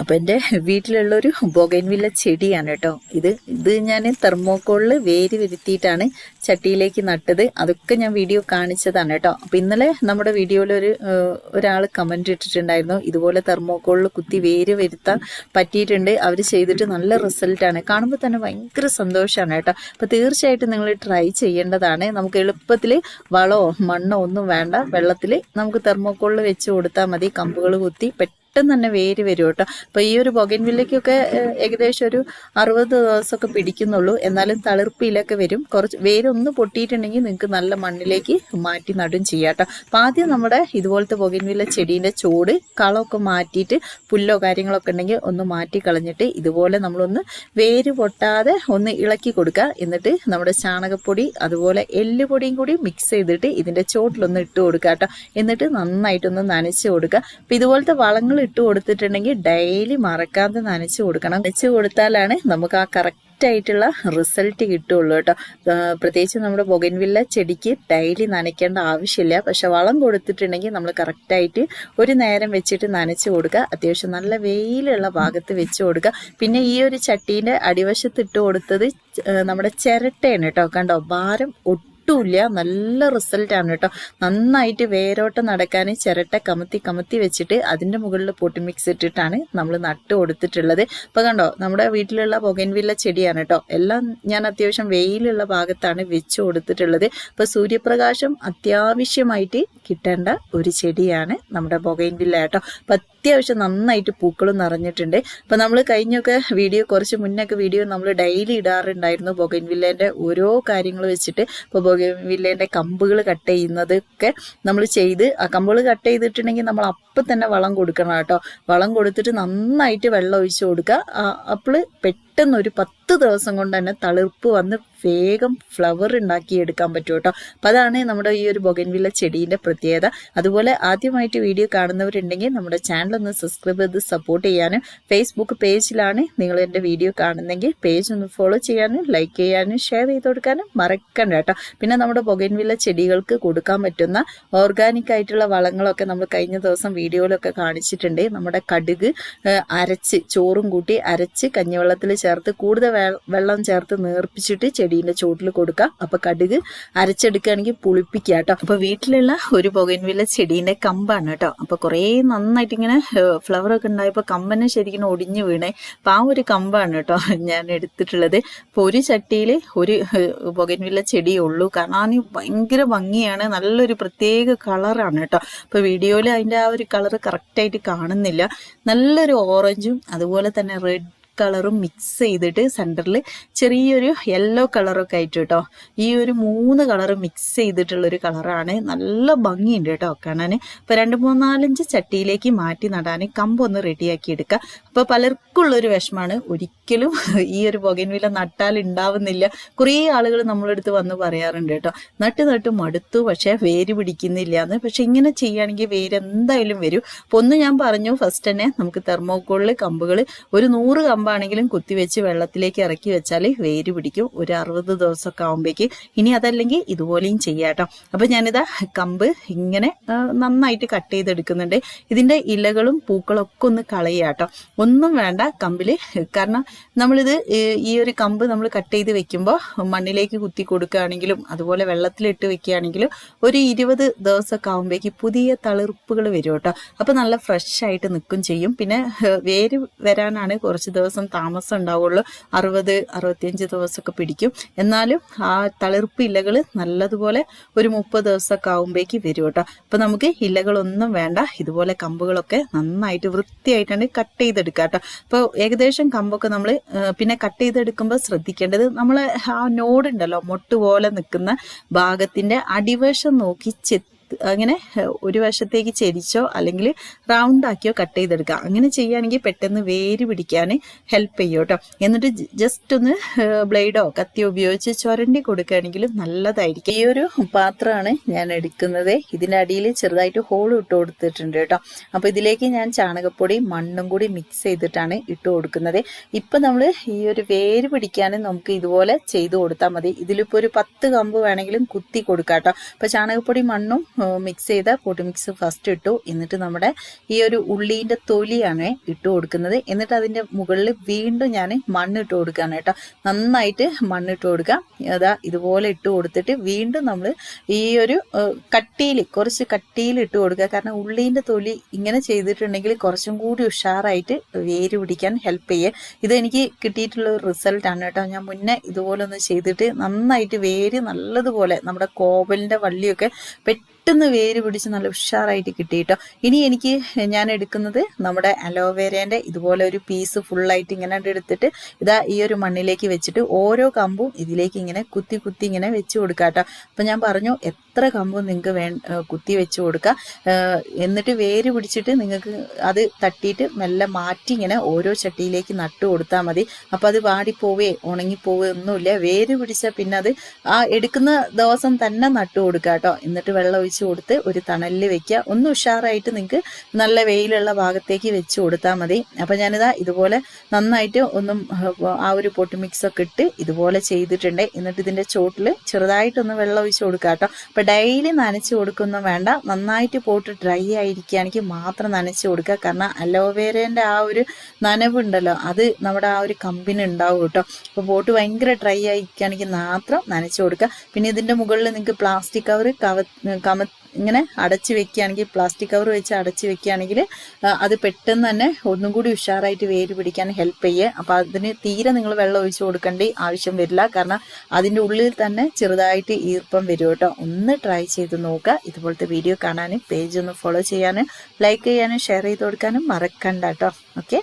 അപ്പം എന്റെ വീട്ടിലുള്ളൊരു ബൊഗൈൻവില്ല ചെടിയാണ് കേട്ടോ. ഇത് ഇത് ഞാൻ തെർമോക്കോളിൽ വേര് വരുത്തിയിട്ടാണ് ചട്ടിയിലേക്ക് നട്ടത്. അതൊക്കെ ഞാൻ വീഡിയോ കാണിച്ചതാണ് കേട്ടോ. അപ്പം ഇന്നലെ നമ്മുടെ വീഡിയോയിൽ ഒരു ഒരാൾ കമന്റ് ഇട്ടിട്ടുണ്ടായിരുന്നു. ഇതുപോലെ തെർമോക്കോളിൽ കുത്തി വേര് വരുത്താൻ പറ്റിയിട്ടുണ്ട്. അവർ ചെയ്തിട്ട് നല്ല റിസൾട്ടാണ് കാണുമ്പോൾ തന്നെ ഭയങ്കര സന്തോഷമാണ് കേട്ടോ. അപ്പോൾ തീർച്ചയായിട്ടും നിങ്ങൾ ട്രൈ ചെയ്യേണ്ടതാണ്. നമുക്ക് എളുപ്പത്തിൽ വളമോ മണ്ണോ ഒന്നും വേണ്ട. വെള്ളത്തിൽ നമുക്ക് തെർമോക്കോളിൽ വെച്ച് കൊടുത്താൽ മതി. കമ്പുകൾ കുത്തി പെട്ടെന്ന് തന്നെ വേര് വരും കേട്ടോ. അപ്പോൾ ഈ ഒരു ബൊഗൻവില്ലയ്ക്കൊക്കെ ഏകദേശം ഒരു അറുപത് ദിവസമൊക്കെ പിടിക്കുന്നുള്ളൂ. എന്നാലും തളിർപ്പിലൊക്കെ വരും. കുറച്ച് വേരൊന്ന് പൊട്ടിയിട്ടുണ്ടെങ്കിൽ നിങ്ങൾക്ക് നല്ല മണ്ണിലേക്ക് മാറ്റി നടും ചെയ്യാം കേട്ടോ. അപ്പോൾ ആദ്യം നമ്മുടെ ഇതുപോലത്തെ ബൊഗൻവില്ല ചെടീന്റെ ചോട് കളമൊക്കെ മാറ്റിയിട്ട് പുല്ലോ കാര്യങ്ങളൊക്കെ ഉണ്ടെങ്കിൽ ഒന്ന് മാറ്റി കളഞ്ഞിട്ട് ഇതുപോലെ നമ്മളൊന്ന് വേര് പൊട്ടാതെ ഒന്ന് ഇളക്കി കൊടുക്കുക. എന്നിട്ട് നമ്മുടെ ചാണകപ്പൊടി അതുപോലെ എല്ലുപൊടിയും കൂടി മിക്സ് ചെയ്തിട്ട് ഇതിന്റെ ചോട്ടിലൊന്ന് ഇട്ട് കൊടുക്കുക കേട്ടോ. എന്നിട്ട് നന്നായിട്ടൊന്ന് നനച്ച് കൊടുക്കുക. അപ്പം ഇതുപോലത്തെ വളങ്ങൾ ഇട്ട് കൊടുത്തിട്ടുണ്ടെങ്കിൽ ഡെയിലി മറക്കാതെ നനച്ച് കൊടുക്കണം. നനച്ച് കൊടുത്താലാണ് നമുക്ക് ആ കറക്റ്റ് ആയിട്ടുള്ള റിസൾട്ട് കിട്ടുള്ളൂ കേട്ടോ. പ്രത്യേകിച്ച് നമ്മുടെ ബൊഗൻവില്ല ചെടിക്ക് ഡെയിലി നനയ്ക്കേണ്ട ആവശ്യമില്ല. പക്ഷെ വളം കൊടുത്തിട്ടുണ്ടെങ്കിൽ നമ്മൾ കറക്റ്റായിട്ട് ഒരു നേരം വെച്ചിട്ട് നനച്ച് കൊടുക്കുക. അത്യാവശ്യം നല്ല വെയിലുള്ള ഭാഗത്ത് വെച്ച് കൊടുക്കുക. പിന്നെ ഈ ഒരു ചട്ടീന്റെ അടിവശത്ത് ഇട്ട് കൊടുത്തത് നമ്മുടെ ചിരട്ടയാണ് കേട്ടോ. കണ്ടോ? ഭാരം ഒട്ടുമില്ല നല്ല റിസൾട്ടാണ് കേട്ടോ നന്നായിട്ട് വേരോട്ട് നടക്കാൻ ചിരട്ട കമത്തി കമത്തി വെച്ചിട്ട് അതിന്റെ മുകളിൽ പൊട്ടി മിക്സ് ഇട്ടിട്ടാണ് നമ്മൾ നട്ട് കൊടുത്തിട്ടുള്ളത്. അപ്പോൾ കണ്ടോ നമ്മുടെ വീട്ടിലുള്ള പുകൻവില്ല ചെടിയാണ് കേട്ടോ എല്ലാം ഞാൻ അത്യാവശ്യം വെയിലുള്ള ഭാഗത്താണ് വെച്ച് കൊടുത്തിട്ടുള്ളത്. അപ്പോൾ സൂര്യപ്രകാശം അത്യാവശ്യമായിട്ട് കിട്ടേണ്ട ഒരു ചെടിയാണ് നമ്മുടെ പുകൻവില്ല കേട്ടോ അപ്പം അത്യാവശ്യം നന്നായിട്ട് പൂക്കളും നിറഞ്ഞിട്ടുണ്ട്. അപ്പം നമ്മൾ കഴിഞ്ഞൊക്കെ വീഡിയോ കുറച്ച് മുന്നൊക്കെ വീഡിയോ നമ്മൾ ഡെയിലി ഇടാറുണ്ടായിരുന്നു ബൊഗൻവില്ലേന്റെ ഓരോ കാര്യങ്ങൾ വെച്ചിട്ട്. ഇപ്പോൾ ബൊഗൻവില്ലേന്റെ കമ്പുകൾ കട്ട് ചെയ്യുന്നതൊക്കെ നമ്മൾ ചെയ്ത് ആ കമ്പുകൾ കട്ട് ചെയ്തിട്ടുണ്ടെങ്കിൽ നമ്മൾ അപ്പം തന്നെ വളം കൊടുക്കണം കേട്ടോ. വളം കൊടുത്തിട്ട് നന്നായിട്ട് വെള്ളം ഒഴിച്ച് കൊടുക്കുക. അപ്പോൾ പെട്ടെന്ന് ഒരു പത്ത് ദിവസം കൊണ്ട് തന്നെ തളിർപ്പ് വന്ന് വേഗം ഫ്ലവർ ഉണ്ടാക്കി എടുക്കാൻ പറ്റും കേട്ടോ. അപ്പം അതാണ് നമ്മുടെ ഈ ഒരു ബൊഗൻവില്ല ചെടീന്റെ പ്രത്യേകത. അതുപോലെ ആദ്യമായിട്ട് വീഡിയോ കാണുന്നവരുണ്ടെങ്കിൽ നമ്മുടെ ചാനൽ ഒന്ന് സബ്സ്ക്രൈബ് ചെയ്ത് സപ്പോർട്ട് ചെയ്യാനും ഫേസ്ബുക്ക് പേജിലാണ് നിങ്ങൾ എന്റെ വീഡിയോ കാണുന്നെങ്കിൽ പേജ് ഒന്ന് ഫോളോ ചെയ്യാനും ലൈക്ക് ചെയ്യാനും ഷെയർ ചെയ്ത് കൊടുക്കാനും മറക്കണ്ട കേട്ടോ. പിന്നെ നമ്മുടെ ബൊഗൻവില്ല ചെടികൾക്ക് കൊടുക്കാൻ പറ്റുന്ന ഓർഗാനിക് ആയിട്ടുള്ള വളങ്ങളൊക്കെ നമ്മൾ കഴിഞ്ഞ ദിവസം വീഡിയോയിലൊക്കെ കാണിച്ചിട്ടുണ്ട്. നമ്മുടെ കടുക് അരച്ച് ചോറും കൂട്ടി അരച്ച് കഞ്ഞിവെള്ളത്തിൽ ചേർത്ത് കൂടുതൽ വെ- വെള്ളം ചേർത്ത് നേർപ്പിച്ചിട്ട് ചെടീന്റെ ചോട്ടിൽ കൊടുക്കുക. അപ്പോൾ കടുക് അരച്ചെടുക്കുകയാണെങ്കിൽ പുളിപ്പിക്കുക കേട്ടോ. അപ്പോൾ വീട്ടിലുള്ള ഒരു ബൊഗൻവില്ല ചെടീന്റെ കമ്പാണ് കേട്ടോ. അപ്പോൾ കുറേ നന്നായിട്ട് ഇങ്ങനെ ഫ്ലവർ ഒക്കെ ഉണ്ടായപ്പോൾ കമ്പന്നെ ശരിക്കും ഒടിഞ്ഞു വീണേ. അപ്പോൾ ആ ഒരു കമ്പാണ് കേട്ടോ ഞാൻ എടുത്തിട്ടുള്ളത്. അപ്പോൾ ഒരു ചട്ടിയിൽ ഒരു ബൊഗൻവില്ല ചെടിയേ ഉള്ളൂ. അതിന് ഭയങ്കര ഭംഗിയാണ്. നല്ലൊരു പ്രത്യേക കളറാണ് കേട്ടോ. അപ്പോൾ വീഡിയോയിൽ അതിന്റെ ആ ഒരു കളർ കറക്റ്റായിട്ട് കാണുന്നില്ല. നല്ലൊരു ഓറഞ്ചും അതുപോലെ തന്നെ റെഡ് കളറും മിക്സ് ചെയ്തിട്ട് സെന്ററിൽ ചെറിയൊരു യെല്ലോ കളറൊക്കെ ആയിട്ട് കേട്ടോ ഈ ഒരു മൂന്ന് കളർ മിക്സ് ചെയ്തിട്ടുള്ളൊരു കളറാണ്. നല്ല ഭംഗിയുണ്ട് കേട്ടോ കാണാൻ ഇപ്പോൾ രണ്ട് മൂന്നാലഞ്ച് ചട്ടിയിലേക്ക് മാറ്റി നടാൻ കമ്പൊന്ന് റെഡിയാക്കി എടുക്കുക അപ്പോൾ പലർക്കും ഉള്ളൊരു വിഷമാണ്. ഒരിക്കലും ഈ ഒരു പുകൻവില നട്ടാൽ ഉണ്ടാവുന്നില്ല കുറേ ആളുകൾ നമ്മളെടുത്ത് വന്ന് പറയാറുണ്ട് കേട്ടോ നട്ട് നട്ട് മടുത്തു. പക്ഷേ വേര് പിടിക്കുന്നില്ല എന്ന് പക്ഷെ ഇങ്ങനെ ചെയ്യുകയാണെങ്കിൽ വേര് എന്തായാലും വരും. അപ്പോൾ ഒന്ന് ഞാൻ പറഞ്ഞു ഫസ്റ്റ് തന്നെ നമുക്ക് തെർമോക്കോളിൽ കമ്പുകൾ ഒരു നൂറ് കമ്പാണെങ്കിലും കുത്തിവെച്ച് വെള്ളത്തിലേക്ക് ഇറക്കി വെച്ചാൽ വേര് പിടിക്കും. ഒരു അറുപത് ദിവസമൊക്കെ ആകുമ്പോഴേക്ക് ഇനി അതല്ലെങ്കിൽ ഇതുപോലെയും ചെയ്യാട്ടോ അപ്പോൾ ഞാനിതാ കമ്പ് ഇങ്ങനെ നന്നായിട്ട് കട്ട് ചെയ്തെടുക്കുന്നുണ്ട്. ഇതിന്റെ ഇലകളും പൂക്കളും ഒക്കെ ഒന്ന് കളയാട്ടോ ഒന്നും വേണ്ട കമ്പിൽ കാരണം നമ്മളിത് ഈ ഒരു കമ്പ് നമ്മൾ കട്ട് ചെയ്ത് വെക്കുമ്പോൾ മണ്ണിലേക്ക് കുത്തി കൊടുക്കുകയാണെങ്കിലും അതുപോലെ വെള്ളത്തിലിട്ട് വെക്കുകയാണെങ്കിലും ഒരു ഇരുപത് ദിവസമൊക്കെ ആകുമ്പോഴേക്ക് പുതിയ തളിർപ്പുകൾ വരും കേട്ടോ അപ്പോൾ നല്ല ഫ്രഷ് ആയിട്ട് നിൽക്കും ചെയ്യും. പിന്നെ വേര് വരാനാണ് കുറച്ച് ദിവസം താമസം ഉണ്ടാവുള്ളൂ. അറുപത് അറുപത്തിയഞ്ച് ദിവസമൊക്കെ പിടിക്കും. എന്നാലും ആ തളിർപ്പ് ഇലകൾ നല്ലതുപോലെ ഒരു മുപ്പത് ദിവസമൊക്കെ ആകുമ്പോഴേക്ക് വരും കേട്ടോ. അപ്പം നമുക്ക് ഇലകളൊന്നും വേണ്ട. ഇതുപോലെ കമ്പുകളൊക്കെ നന്നായിട്ട് വൃത്തിയായിട്ടാണ് കട്ട് ചെയ്തെടുക്കുക കേട്ടോ. അപ്പോൾ ഏകദേശം കമ്പൊക്കെ നമ്മൾ പിന്നെ കട്ട് ചെയ്തെടുക്കുമ്പോൾ ശ്രദ്ധിക്കേണ്ടത് നമ്മൾ ആ നോടുണ്ടല്ലോ മൊട്ട് പോലെ നിൽക്കുന്ന ഭാഗത്തിന്റെ അടിവശം നോക്കി ചെത്തി അങ്ങനെ ഒരു വശത്തേക്ക് ചെരിച്ചോ അല്ലെങ്കിൽ റൗണ്ട് ആക്കിയോ കട്ട് ചെയ്തെടുക്കുക അങ്ങനെ ചെയ്യുകയാണെങ്കിൽ പെട്ടെന്ന് വേര് പിടിക്കാൻ ഹെൽപ്പ് ചെയ്യും കേട്ടോ. എന്നിട്ട് ജസ്റ്റ് ഒന്ന് ബ്ലേഡോ കത്തിയോ ഉപയോഗിച്ച് ചുരണ്ടി കൊടുക്കുകയാണെങ്കിൽ നല്ലതായിരിക്കും. ഈ ഒരു പാത്രമാണ് ഞാൻ എടുക്കുന്നത്. ഇതിന്റെ അടിയിൽ ചെറുതായിട്ട് ഹോൾ ഇട്ട് കൊടുത്തിട്ടുണ്ട് കേട്ടോ. അപ്പോൾ ഇതിലേക്ക് ഞാൻ ചാണകപ്പൊടി മണ്ണും കൂടി മിക്സ് ചെയ്തിട്ടാണ് ഇട്ട് കൊടുക്കുന്നത്. ഇപ്പം നമ്മൾ ഈ ഒരു വേര് പിടിക്കാൻ നമുക്ക് ഇതുപോലെ ചെയ്തു കൊടുത്താൽ മതി. ഇതിലിപ്പോൾ ഒരു പത്ത് കമ്പ് വേണമെങ്കിലും കുത്തി കൊടുക്കാം കേട്ടോ. അപ്പോൾ ചാണകപ്പൊടി മണ്ണും മിക്സ് ചെയ്ത പൊടി മിക്സ് ഫസ്റ്റ് ഇട്ടു. എന്നിട്ട് നമ്മുടെ ഈ ഒരു ഉള്ളീന്റെ തൊലിയാണ് ഇട്ട് കൊടുക്കുന്നത്. എന്നിട്ട് അതിന്റെ മുകളിൽ വീണ്ടും ഞാൻ മണ്ണ് ഇട്ട് കൊടുക്കുകയാണ് കേട്ടോ. നന്നായിട്ട് മണ്ണ് ഇട്ട് കൊടുക്കാം അതാ ഇതുപോലെ ഇട്ട് കൊടുത്തിട്ട് വീണ്ടും നമ്മൾ ഈ ഒരു കട്ടിയിൽ കുറച്ച് കട്ടിയിൽ ഇട്ട് കൊടുക്കുക. കാരണം ഉള്ളീന്റെ തൊലി ഇങ്ങനെ ചെയ്തിട്ടുണ്ടെങ്കിൽ കുറച്ചും കൂടി ഉഷാറായിട്ട് വേര് പിടിക്കാൻ ഹെൽപ്പ് ചെയ്യുക ഇത് എനിക്ക് കിട്ടിയിട്ടുള്ള ഒരു റിസൾട്ടാണ് കേട്ടോ. ഞാൻ മുന്നേ ഇതുപോലെ ഒന്ന് ചെയ്തിട്ട് നന്നായിട്ട് വേര് നല്ലതുപോലെ നമ്മുടെ കോവലിന്റെ വള്ളിയൊക്കെ പെട്ടെന്ന് വേര് പിടിച്ച് നല്ല ഉഷാറായിട്ട് കിട്ടി കേട്ടോ ഇനി എനിക്ക് ഞാൻ എടുക്കുന്നത് നമ്മുടെ അലോവേരേന്റെ ഇതുപോലെ ഒരു പീസ് ഫുള്ളായിട്ട് ഇങ്ങനെ എടുത്തിട്ട് ഇതാ ഈ ഒരു മണ്ണിലേക്ക് വെച്ചിട്ട് ഓരോ കമ്പും ഇതിലേക്ക് ഇങ്ങനെ കുത്തി കുത്തി ഇങ്ങനെ വെച്ച് കൊടുക്കാം കേട്ടോ ഞാൻ പറഞ്ഞു എത്ര കമ്പും നിങ്ങൾക്ക് വേ കുത്തി വെച്ച് കൊടുക്കുക എന്നിട്ട് വേര് പിടിച്ചിട്ട് നിങ്ങൾക്ക് അത് തട്ടിയിട്ട് മെല്ലെ മാറ്റി ഇങ്ങനെ ഓരോ ചട്ടിയിലേക്ക് നട്ട് കൊടുത്താൽ മതി. അപ്പോൾ അത് വാടിപ്പോവേ ഉണങ്ങിപ്പോവേ ഒന്നുമില്ല. വേര് പിടിച്ചാൽ പിന്നെ അത് ആ എടുക്കുന്ന ദിവസം തന്നെ നട്ട് കൊടുക്കുക കേട്ടോ എന്നിട്ട് വെള്ളം ഒഴിച്ച് കൊടുത്ത് ഒരു തണലിൽ വെക്കുക. ഒന്ന് ഉഷാറായിട്ട് നിങ്ങൾക്ക് നല്ല വെയിലുള്ള ഭാഗത്തേക്ക് വെച്ച് കൊടുത്താൽ മതി. അപ്പം ഞാനിതാ ഇതുപോലെ നന്നായിട്ട് ഒന്നും ആ ഒരു പൊട്ടി മിക്സ് ഒക്കെ ഇട്ട് ഇതുപോലെ ചെയ്തിട്ടുണ്ട്. എന്നിട്ട് ഇതിന്റെ ചോട്ടിൽ ചെറുതായിട്ടൊന്ന് വെള്ളം ഒഴിച്ച് കൊടുക്കുക കേട്ടോ അപ്പം ഡെയിലി നനച്ചു കൊടുക്കുന്നു വേണ്ട. നന്നായിട്ട് പോട്ട് ഡ്രൈ ആയിരിക്കുകയാണെങ്കിൽ മാത്രം നനച്ചു കൊടുക്കുക. കാരണം അലോവേരേന്റെ ആ ഒരു നനവുണ്ടല്ലോ അത് നമ്മുടെ ആ ഒരു കമ്പിന് ഉണ്ടാവും കേട്ടോ. അപ്പോൾ പോട്ട് ഭയങ്കര ഡ്രൈ ആയിരിക്കുകയാണെങ്കിൽ മാത്രം നനച്ചു കൊടുക്കുക. പിന്നെ ഇതിന്റെ മുകളിൽ നിങ്ങൾക്ക് പ്ലാസ്റ്റിക് കവർ കവ കമ ഇങ്ങനെ അടച്ചു വെക്കുകയാണെങ്കിൽ പ്ലാസ്റ്റിക് കവർ വെച്ച് അടച്ചു വെക്കുകയാണെങ്കിൽ അത് പെട്ടെന്ന് തന്നെ ഒന്നും കൂടി ഉഷാറായിട്ട് വേര് പിടിക്കാൻ ഹെൽപ്പ് ചെയ്യുക അപ്പം അതിന് തീരെ നിങ്ങൾ വെള്ളം ഒഴിച്ചു കൊടുക്കേണ്ട ആവശ്യം വരില്ല. കാരണം അതിന്റെ ഉള്ളിൽ തന്നെ ചെറുതായിട്ട് ഈർപ്പം വരും കേട്ടോ. ഒന്ന് ട്രൈ ചെയ്ത് നോക്കുക. ഇതുപോലത്തെ വീഡിയോ കാണാനും പേജ് ഒന്ന് ഫോളോ ചെയ്യാനും ലൈക്ക് ചെയ്യാനും ഷെയർ ചെയ്ത് കൊടുക്കാനും മറക്കണ്ട കേട്ടോ ഓക്കെ